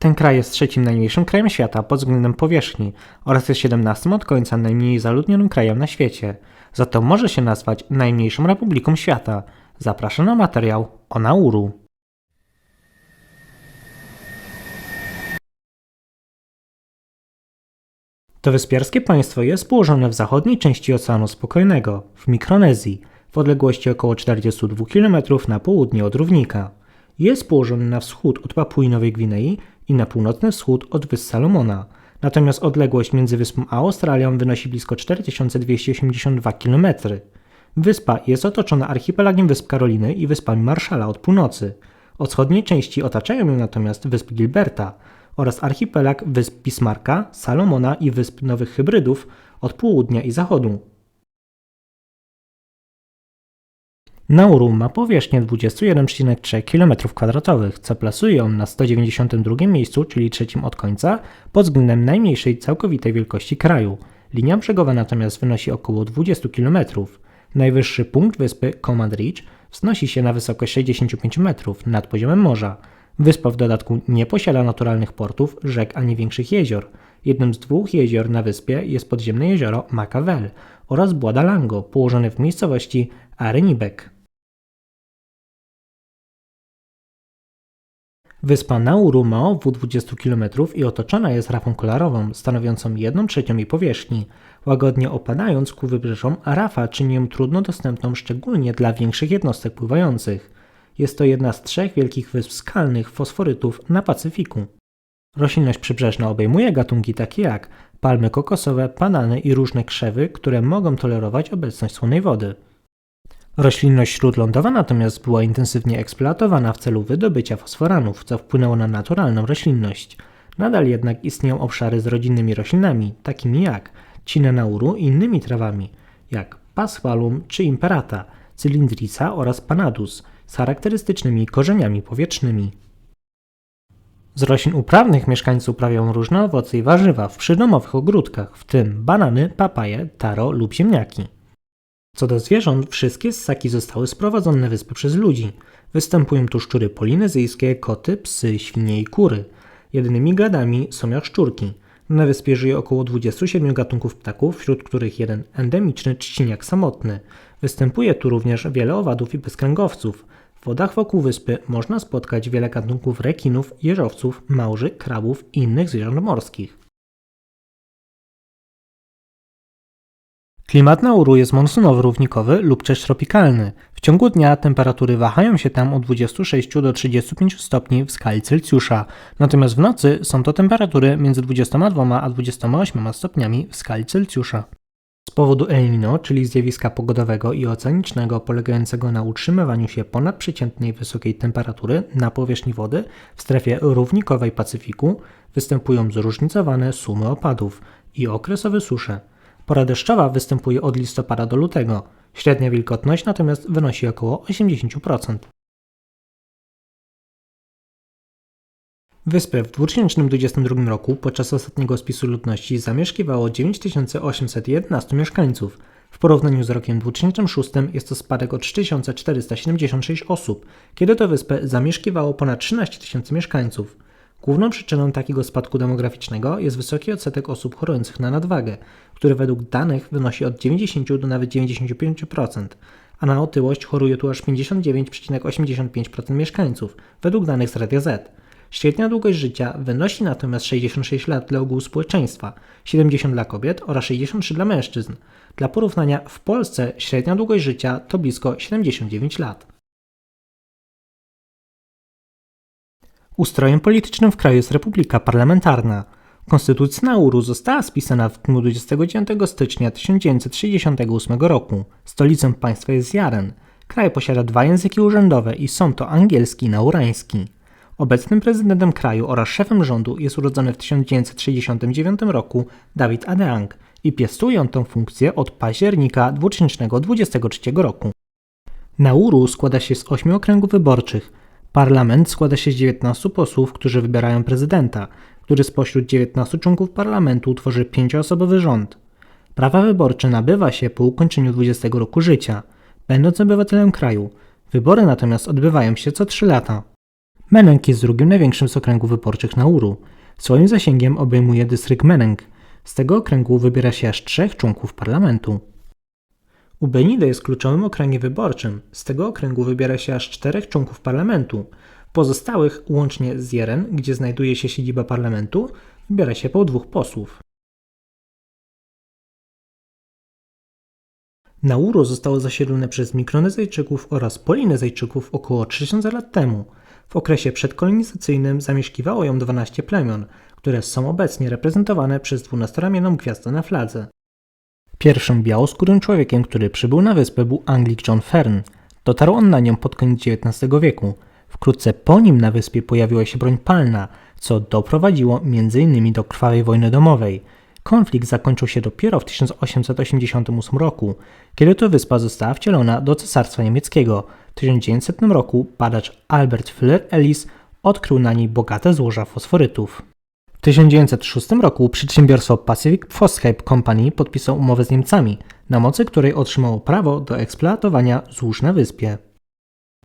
Ten kraj jest trzecim najmniejszym krajem świata pod względem powierzchni oraz jest 17 od końca najmniej zaludnionym krajem na świecie. Za to może się nazwać najmniejszą republiką świata. Zapraszam na materiał o Nauru. To wyspiarskie państwo jest położone w zachodniej części Oceanu Spokojnego, w Mikronezji, w odległości około 42 km na południe od równika. Jest położone na wschód od Papui Nowej Gwinei i na północny wschód od Wysp Salomona. Natomiast odległość między wyspą a Australią wynosi blisko 4282 km. Wyspa jest otoczona archipelagiem Wysp Karoliny i Wyspami Marszala od północy. Od wschodniej części otaczają ją natomiast Wyspy Gilberta oraz archipelag Wysp Bismarcka, Salomona i Wysp Nowych Hybrydów od południa i zachodu. Nauru ma powierzchnię 21,3 km2, co plasuje ją na 192 miejscu, czyli trzecim od końca, pod względem najmniejszej całkowitej wielkości kraju. Linia brzegowa natomiast wynosi około 20 km. Najwyższy punkt wyspy Command Ridge wznosi się na wysokość 65 metrów nad poziomem morza. Wyspa w dodatku nie posiada naturalnych portów, rzek ani większych jezior. Jednym z dwóch jezior na wyspie jest podziemne jezioro Makavel oraz Bładalango, położone w miejscowości Arenibek. Wyspa Nauru ma obwód 20 km i otoczona jest rafą kolarową, stanowiącą 1 trzecią jej powierzchni. Łagodnie opadając ku wybrzeżom, rafa czyni ją trudno dostępną szczególnie dla większych jednostek pływających. Jest to jedna z trzech wielkich wysp skalnych fosforytów na Pacyfiku. Roślinność przybrzeżna obejmuje gatunki takie jak palmy kokosowe, banany i różne krzewy, które mogą tolerować obecność słonej wody. Roślinność śródlądowa natomiast była intensywnie eksploatowana w celu wydobycia fosforanów, co wpłynęło na naturalną roślinność. Nadal jednak istnieją obszary z rodzinnymi roślinami, takimi jak cina nauru i innymi trawami, jak pasqualum czy imperata, cylindrica oraz panadus, z charakterystycznymi korzeniami powietrznymi. Z roślin uprawnych mieszkańcy uprawiają różne owoce i warzywa w przydomowych ogródkach, w tym banany, papaje, taro lub ziemniaki. Co do zwierząt, wszystkie ssaki zostały sprowadzone na wyspy przez ludzi. Występują tu szczury polinezyjskie, koty, psy, świnie i kury. Jedynymi gadami są jaszczurki. Na wyspie żyje około 27 gatunków ptaków, wśród których jeden endemiczny trzciniak samotny. Występuje tu również wiele owadów i bezkręgowców. W wodach wokół wyspy można spotkać wiele gatunków rekinów, jeżowców, małży, krabów i innych zwierząt morskich. Klimat Nauru jest monsunowo-równikowy lub też tropikalny. W ciągu dnia temperatury wahają się tam od 26 do 35 stopni w skali Celsjusza, natomiast w nocy są to temperatury między 22 a 28 stopniami w skali Celsjusza. Z powodu El Nino, czyli zjawiska pogodowego i oceanicznego polegającego na utrzymywaniu się ponadprzeciętnej wysokiej temperatury na powierzchni wody w strefie równikowej Pacyfiku, występują zróżnicowane sumy opadów i okresowe susze. Pora deszczowa występuje od listopada do lutego. Średnia wilgotność natomiast wynosi około 80%. Wyspę w 2022 roku podczas ostatniego spisu ludności zamieszkiwało 9811 mieszkańców. W porównaniu z rokiem 2006 jest to spadek o 3476 osób, kiedy to wyspę zamieszkiwało ponad 13 tysięcy mieszkańców. Główną przyczyną takiego spadku demograficznego jest wysoki odsetek osób chorujących na nadwagę, który według danych wynosi od 90 do nawet 95%, a na otyłość choruje tu aż 59,85% mieszkańców, według danych z Radia Z. Średnia długość życia wynosi natomiast 66 lat dla ogółu społeczeństwa, 70 dla kobiet oraz 63 dla mężczyzn. Dla porównania, w Polsce średnia długość życia to blisko 79 lat. Ustrojem politycznym w kraju jest republika parlamentarna. Konstytucja Nauru została spisana w dniu 29 stycznia 1968 roku. Stolicą państwa jest Jaren. Kraj posiada dwa języki urzędowe i są to angielski i naurański. Obecnym prezydentem kraju oraz szefem rządu jest urodzony w 1969 roku Dawid Adeang i piastuje on tę funkcję od października 2023 roku. Nauru składa się z ośmiu okręgów wyborczych. Parlament składa się z 19 posłów, którzy wybierają prezydenta, który spośród 19 członków parlamentu tworzy pięcioosobowy rząd. Prawa wyborcze nabywa się po ukończeniu 20 roku życia, będąc obywatelem kraju. Wybory natomiast odbywają się co 3 lata. Meneng jest drugim największym z okręgów wyborczych Nauru. Swoim zasięgiem obejmuje dystrykt Meneng. Z tego okręgu wybiera się aż trzech członków parlamentu. Ubenide jest kluczowym okręgiem wyborczym. Z tego okręgu wybiera się aż czterech członków parlamentu. Pozostałych, łącznie z Jeren, gdzie znajduje się siedziba parlamentu, wybiera się po dwóch posłów. Nauru zostało zasiedlone przez Mikronezyjczyków oraz Polinezyjczyków około 3000 lat temu. W okresie przedkolonizacyjnym zamieszkiwało ją 12 plemion, które są obecnie reprezentowane przez dwunastoramioną gwiazdę na fladze. Pierwszym białoskórym człowiekiem, który przybył na wyspę był Anglik John Fern. Dotarł on na nią pod koniec XIX wieku. Wkrótce po nim na wyspie pojawiła się broń palna, co doprowadziło m.in. do krwawej wojny domowej. Konflikt zakończył się dopiero w 1888 roku, kiedy to wyspa została wcielona do Cesarstwa Niemieckiego. W 1900 roku badacz Albert Fuller Ellis odkrył na niej bogate złoża fosforytów. W 1906 roku przedsiębiorstwo Pacific Phosphate Company podpisało umowę z Niemcami, na mocy której otrzymało prawo do eksploatowania złóż na wyspie.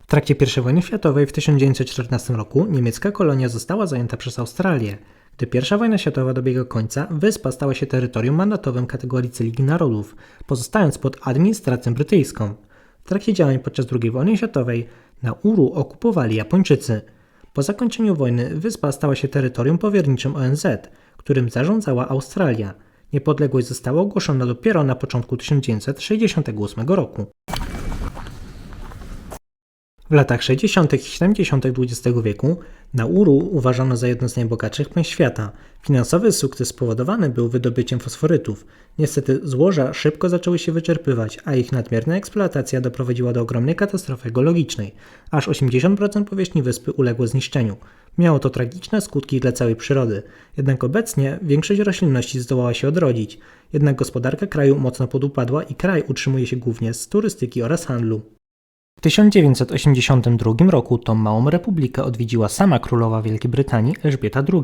W trakcie I wojny światowej w 1914 roku niemiecka kolonia została zajęta przez Australię. Gdy I wojna światowa dobiega końca, wyspa stała się terytorium mandatowym kategorii Ligi Narodów, pozostając pod administracją brytyjską. W trakcie działań podczas II wojny światowej Nauru okupowali Japończycy. Po zakończeniu wojny wyspa stała się terytorium powierniczym ONZ, którym zarządzała Australia. Niepodległość została ogłoszona dopiero na początku 1968 roku. W latach 60. i 70. XX wieku Nauru uważano za jedno z najbogatszych państw świata. Finansowy sukces spowodowany był wydobyciem fosforytów. Niestety złoża szybko zaczęły się wyczerpywać, a ich nadmierna eksploatacja doprowadziła do ogromnej katastrofy ekologicznej. Aż 80% powierzchni wyspy uległo zniszczeniu. Miało to tragiczne skutki dla całej przyrody. Jednak obecnie większość roślinności zdołała się odrodzić. Jednak gospodarka kraju mocno podupadła i kraj utrzymuje się głównie z turystyki oraz handlu. W 1982 roku tą małą republikę odwiedziła sama królowa Wielkiej Brytanii Elżbieta II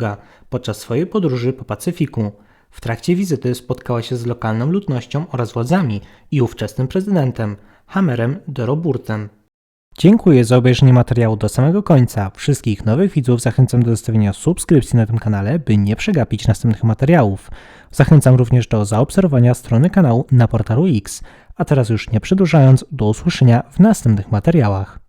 podczas swojej podróży po Pacyfiku. W trakcie wizyty spotkała się z lokalną ludnością oraz władzami i ówczesnym prezydentem Hammerem de. Dziękuję za obejrzenie materiału do samego końca. Wszystkich nowych widzów zachęcam do zostawienia subskrypcji na tym kanale, by nie przegapić następnych materiałów. Zachęcam również do zaobserwowania strony kanału na portalu X. A teraz już nie przedłużając, do usłyszenia w następnych materiałach.